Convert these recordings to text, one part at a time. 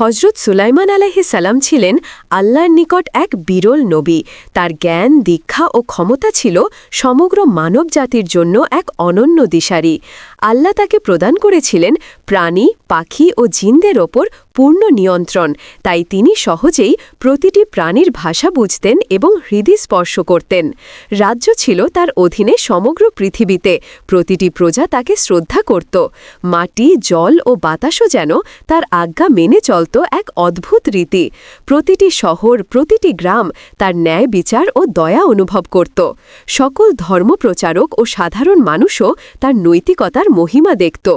হজরত সুলাইমান আলাহি সালাম ছিলেন আল্লাহর নিকট এক বিরল নবী। তার জ্ঞান, দীক্ষা ও ক্ষমতা ছিল সমগ্র মানব জাতির জন্য এক অনন্য দিশারি। আল্লাহ তাকে প্রদান করেছিলেন প্রাণী, পাখি ও জিনদের ওপর পূর্ণ নিয়ন্ত্রণ। তাই তিনি সহজেই প্রতিটি প্রাণীর ভাষা বুঝতেন এবং হৃদি স্পর্শ করতেন। রাজ্য ছিল তার অধীনে সমগ্র পৃথিবীতে। প্রতিটি প্রজা তাকে শ্রদ্ধা করত। মাটি, জল ও বাতাসও যেন তার আজ্ঞা মেনে চলত এক অদ্ভুত রীতি। প্রতিটি শহর, প্রতিটি গ্রাম তার ন্যায় বিচার ও দয়া অনুভব করত। সকল ধর্মপ্রচারক ও সাধারণ মানুষও তার নৈতিকতার মহিমা দেখত।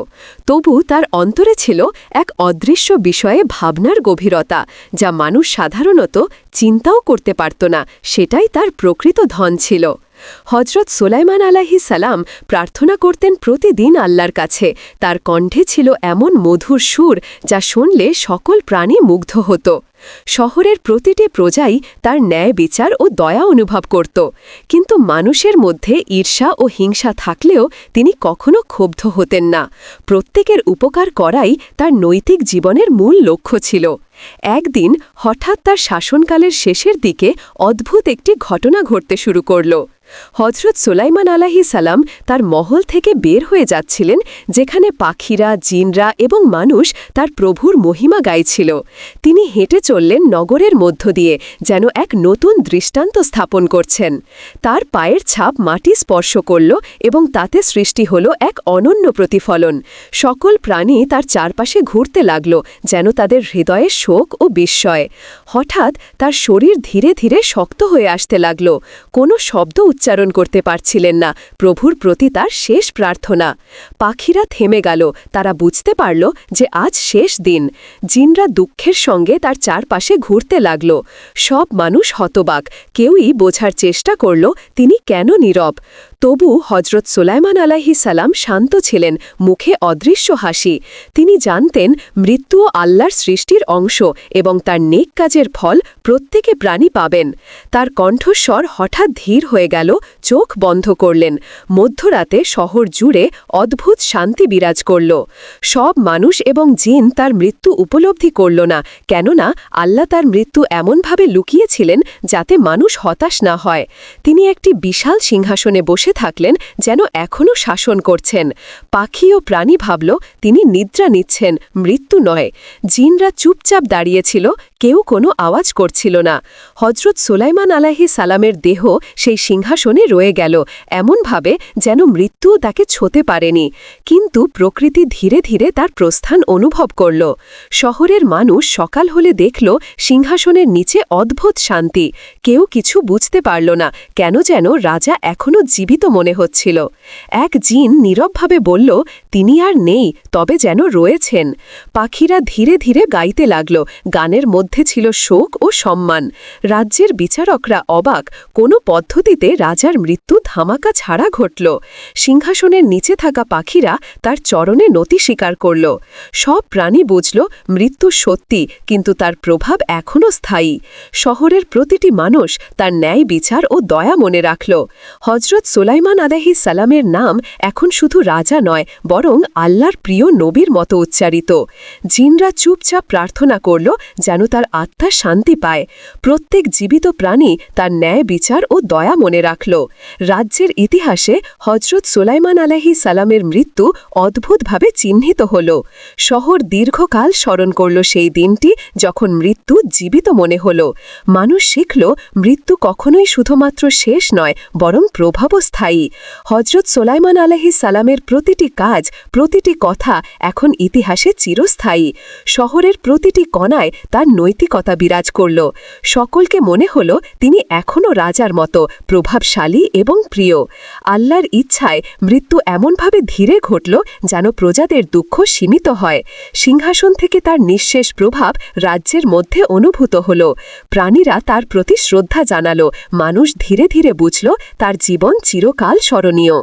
তবু তার অন্তরে ছিল এক অদৃশ্য বিষয়ে ভাবনার গভীরতা, যা মানুষ সাধারণত চিন্তাও করতে পারত না, সেটাই তার প্রকৃত ধন ছিল। হজরত সোলাইমান আলাহি সালাম প্রার্থনা করতেন প্রতিদিন আল্লাহর কাছে। তার কণ্ঠে ছিল এমন মধুর সুর, যা শুনলে সকল প্রাণী মুগ্ধ হতো। শহরের প্রতিটি প্রজাই তার ন্যায় বিচার ও দয়া অনুভব করত। কিন্তু মানুষের মধ্যে ঈর্ষা ও হিংসা থাকলেও তিনি কখনো ক্ষুব্ধ হতেন না। প্রত্যেকের উপকার করাই তার নৈতিক জীবনের মূল লক্ষ্য ছিল। একদিন হঠাৎ তার শাসনকালের শেষের দিকে অদ্ভুত একটি ঘটনা ঘটতে শুরু করল। হজরত সোলাইমান আলাহি সালাম তার মহল থেকে বের হয়ে যাচ্ছিলেন, যেখানে পাখিরা, জিনরা এবং মানুষ তার প্রভুর মহিমা গাইছিল। তিনি হেঁটে চললেন নগরের মধ্য দিয়ে, যেন এক নতুন দৃষ্টান্ত স্থাপন করছেন। তার পায়ের ছাপ মাটি স্পর্শ করল এবং তাতে সৃষ্টি হল এক অনন্য প্রতিফলন। সকল প্রাণী তার চারপাশে ঘুরতে লাগল, যেন তাদের হৃদয়ে শোক ও বিস্ময়। হঠাৎ তার শরীর ধীরে ধীরে শক্ত হয়ে আসতে লাগল। কোনো শব্দ উচ্চারণ করতে পারছিলেন না, প্রভুর প্রতি তার শেষ প্রার্থনা। পাখিরা থেমে গেল, তারা বুঝতে পারল যে আজ শেষ দিন। জিনরা দুঃখের সঙ্গে তার চারপাশে ঘুরতে লাগল। সব মানুষ হতবাক। কেউই বোঝার চেষ্টা করল তিনি কেন নীরব। তবু হজরত সোলাইমান আলাহি সালাম শান্ত ছিলেন, মুখে অদৃশ্য হাসি। তিনি জানতেন মৃত্যুও আল্লাহর সৃষ্টির অংশ এবং তার নেক কাজের ফল প্রত্যেকে প্রাণী পাবেন। তার কণ্ঠস্বর হঠাৎ ধীর হয়ে গেল, চোখ বন্ধ করলেন। মধ্যরাতে শহর জুড়ে অদ্ভুত শান্তি বিরাজ করল। সব মানুষ এবং জিন তার মৃত্যু উপলব্ধি করল না, কেননা আল্লাহ তার মৃত্যু এমনভাবে লুকিয়েছিলেন যাতে মানুষ হতাশ না হয়। তিনি একটি বিশাল সিংহাসনে বসে থাকলেন যেন এখনও শাসন করছেন। পাখি ও প্রাণী ভাবল, তিনি নিদ্রা নিচ্ছেন, মৃত্যু নয়। জিনরা চুপচাপ দাঁড়িয়েছিল কেউ কোনো আওয়াজ করছিল না। হজরত সোলাইমান আলাহি সালামের দেহ সেই সিংহাসনে রয়ে গেল, এমনভাবে যেন মৃত্যুও তাকে ছোতে পারেনি। কিন্তু প্রকৃতি ধীরে ধীরে তার প্রস্থান অনুভব করল। শহরের মানুষ সকাল হলে দেখল সিংহাসনের নিচে অদ্ভুত শান্তি। কেউ কিছু বুঝতে পারল না কেন যেন রাজা এখনও জীবিত মনে হচ্ছিল। এক জিন নীরবভাবে বলল, তিনি আর নেই, তবে যেন রয়েছেন। পাখিরা ধীরে ধীরে গাইতে লাগল। গানের মধ্যে ছিল শোক ও সম্মান। রাজ্যের বিচারকরা অবাক, কোনো পদ্ধতিতে রাজার মৃত্যু ধামাকা ছাড়া ঘটল। সিংহাসনের নিচে থাকা পাখিরা তার চরণে নতি স্বীকার করল। সব প্রাণী বুঝল, মৃত্যু সত্যি, কিন্তু তার প্রভাব এখনও স্থায়ী। শহরের প্রতিটি মানুষ তার ন্যায় বিচার ও দয়া মনে রাখল। হজরত সোলাইমান আদাহি সালামের নাম এখন শুধু রাজা নয়, বরং আল্লাহর প্রিয় নবীর মতো উচ্চারিত। জিনরা চুপচাপ প্রার্থনা করল, যেন তার আত্মা শান্তি পায়। প্রত্যেক জীবিত প্রাণী তার ন্যায় বিচার ও দয়া মনে রাখল। রাজ্যের ইতিহাসে হজরত সোলাইমান আলাহি সালামের মৃত্যু অদ্ভুতভাবে চিহ্নিত হল। শহর দীর্ঘকাল স্মরণ করল সেই দিনটি যখন মৃত্যু জীবিত মনে হল। মানুষ শিখল, মৃত্যু কখনোই শুধুমাত্র শেষ নয়, বরং প্রভাবও স্থায়ী। হজরত সোলাইমান আলাহি সালামের প্রতিটি কাজ, প্রতিটি কথা এখন ইতিহাসে চিরস্থায়ী। শহরের প্রতিটি কণায় তার নৈতিকতা বিরাজ করল। সকলকে মনে হল তিনি এখনও রাজার মতো, প্রভাবশালী এবং প্রিয়। আল্লাহর ইচ্ছায় মৃত্যু এমনভাবে ধীরে ঘটল যেন প্রজাদের দুঃখ সীমিত হয়। সিংহাসন থেকে তার নিঃশেষ প্রভাব রাজ্যের মধ্যে অনুভূত হল। প্রাণীরা তার প্রতি শ্রদ্ধা জানালো। মানুষ ধীরে ধীরে বুঝল তার জীবন চিরকাল স্মরণীয়।